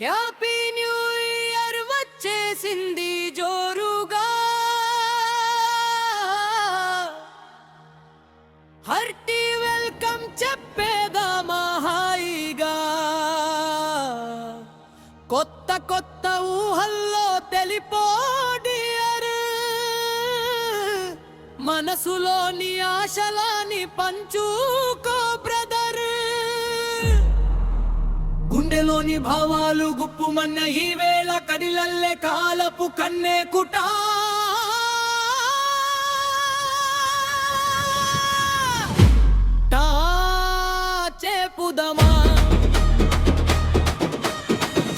Happy new year వచ్చేసింది జోరుగా. Hearty welcome చెప్పేదామా హాయిగా కొత్త కొత్త ఊహల్లో తెలిపోడియర్. మనసులోని ఆశలాని పంచుకో బ్రదర్. గుండెలోని భావాలు గుప్పుమన్న ఈ వేళ కడిలల్లే కాలపు కన్నే కుట. చేపుదమా.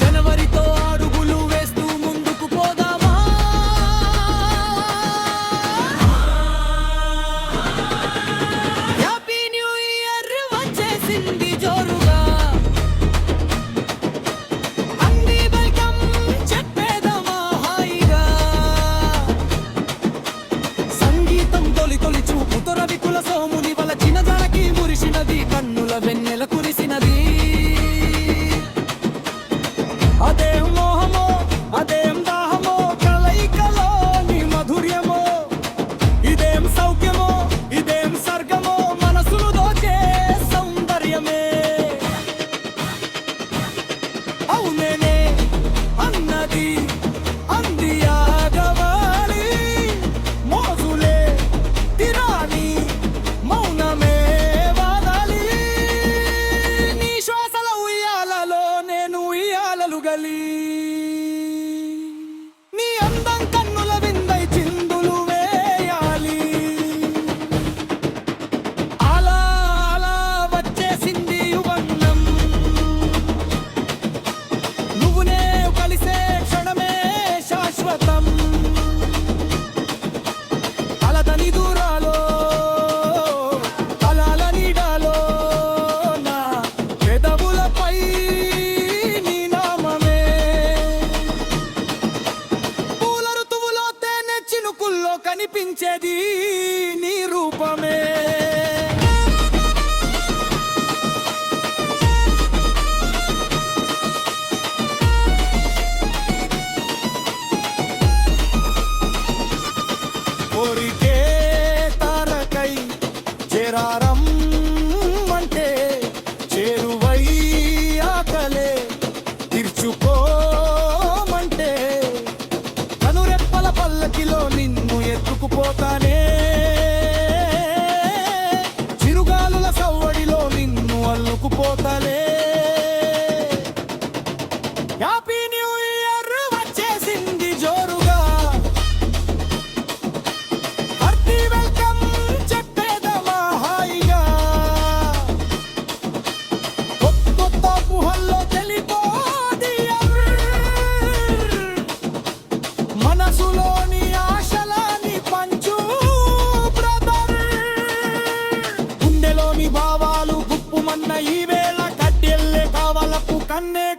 జనవరితో వేస్తూ ముందుకు పోదామా. హ్యాపీ న్యూ ఇయర్ వచ్చేసింది You. కనిపించేది నీ రూపమే. కోరికే తారకై చేరారా పోతానే. చిరుగాలుల సవ్వడిలో నిన్ను అల్లుకుపోతలే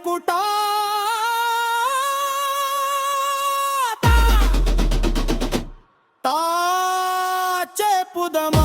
కుటా. తా. చెప్పుదమా.